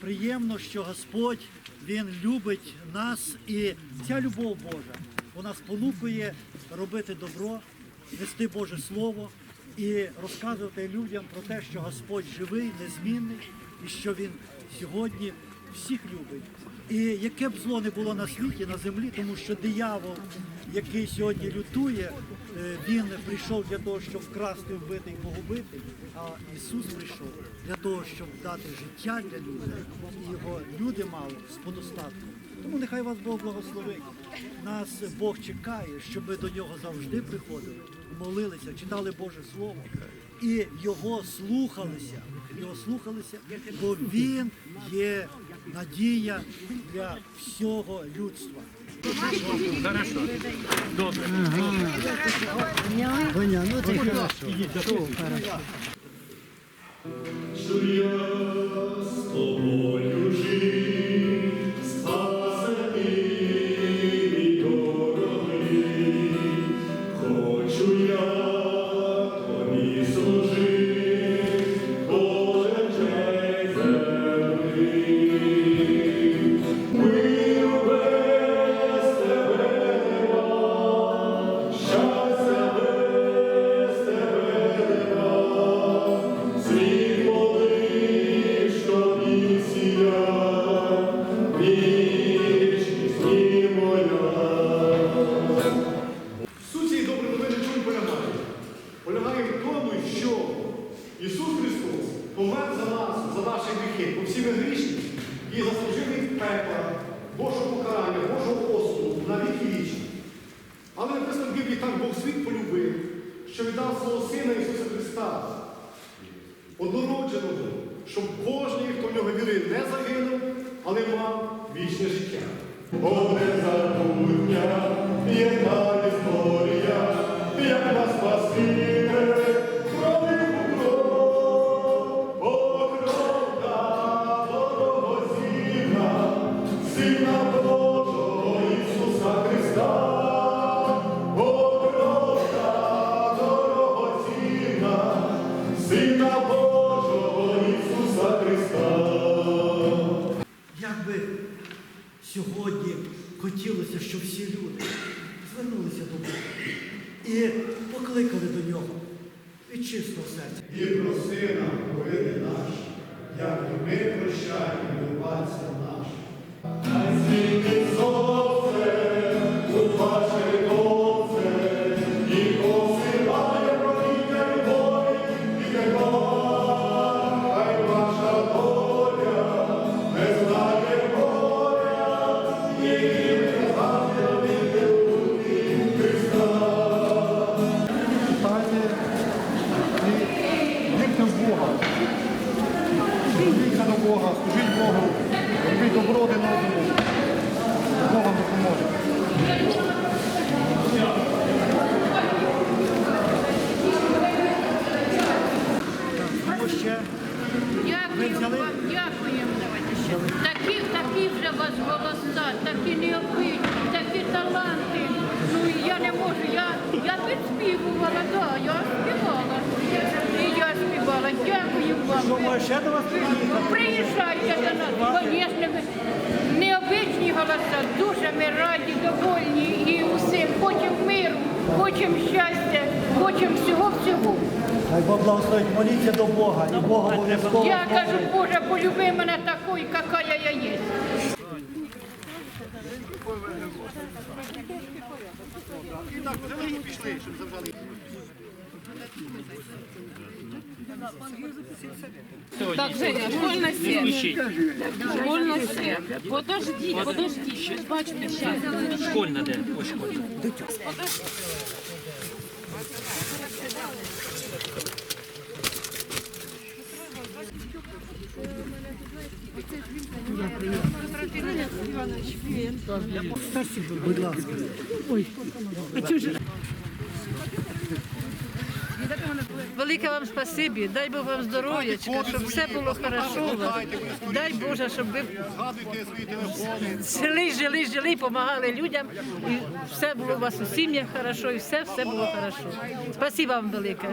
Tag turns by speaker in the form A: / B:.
A: приємно, що Господь Він любить нас, і ця любов Божа вона спонукує робити добро, вести Боже Слово і розказувати людям про те, що Господь живий, незмінний, і що Він сьогодні всіх любить. І яке б зло не було на світі, на землі, тому що диявол, який сьогодні лютує, е, він прийшов для того, щоб вкрасти, вбити і погубити. А Ісус прийшов для того, щоб дати життя для людей, і його люди мали з подостатком. Тому нехай вас Бог благословить. Нас Бог чекає, щоб ми до нього завжди приходили, молилися, читали Боже Слово і його слухалися. Його слухалися, бо він є надія для всього людства.
B: Хорошо. Добре.
A: Добре. Добре. Добре. Добре.
C: Що
D: пекла, Божого покарання, Божого осуду на віки вічні. Але написано в Біблії, так Бог світ полюбив, що віддав свого Сина Ісуса Христа, однородженого, щоб кожен, хто в нього вірив, не загинув, але мав вічне життя.
C: Одне забуття, єдна історія, як нас Спаситель,
A: сьогодні хотілося, щоб всі люди звернулися до Бога і покликали до нього від чистого серця.
D: І проси нам провини наші, як і ми прощаємо винуватцям нашим. Бога, служіть Богу, робіть добро один одному. Бог вам допоможе.
A: Ще
E: Дякуємо вам, дякуємо. Такі, такі вже вас голоса, такі необхідні, такі таланти. Ну я не можу, я, я підспівувала, да, я співала. І я співала. Дякую.
A: Думаю, ще до вас приїхати.
E: Приїжджайте до нас, звісно, необичні голоса, дуже ми раді, довольні і усім. Хочемо миру, хочемо щастя, хочемо всього-всього.
A: Хай Бог благословить, моліться до Бога, і Бог обов'язково.
E: Я кажу. Боже, полюби мене такою, какая я є.
F: Так, Женя, школьна сеть. Школьна сеть. Подожди, подожди, щось бачите, зараз.
B: Школьна де? Ось школьна.
A: Будь ласка.
G: Велике вам спасибі, дай Бог вам здоров'ячка, щоб все було хорошо. Дай Боже, щоб ви
D: Згадуйте свої телефони.
G: жили, жили, жили, допомагали людям, і все було у вас у сім'ях хорошо, і все, все було хорошо. Спасибо вам велике.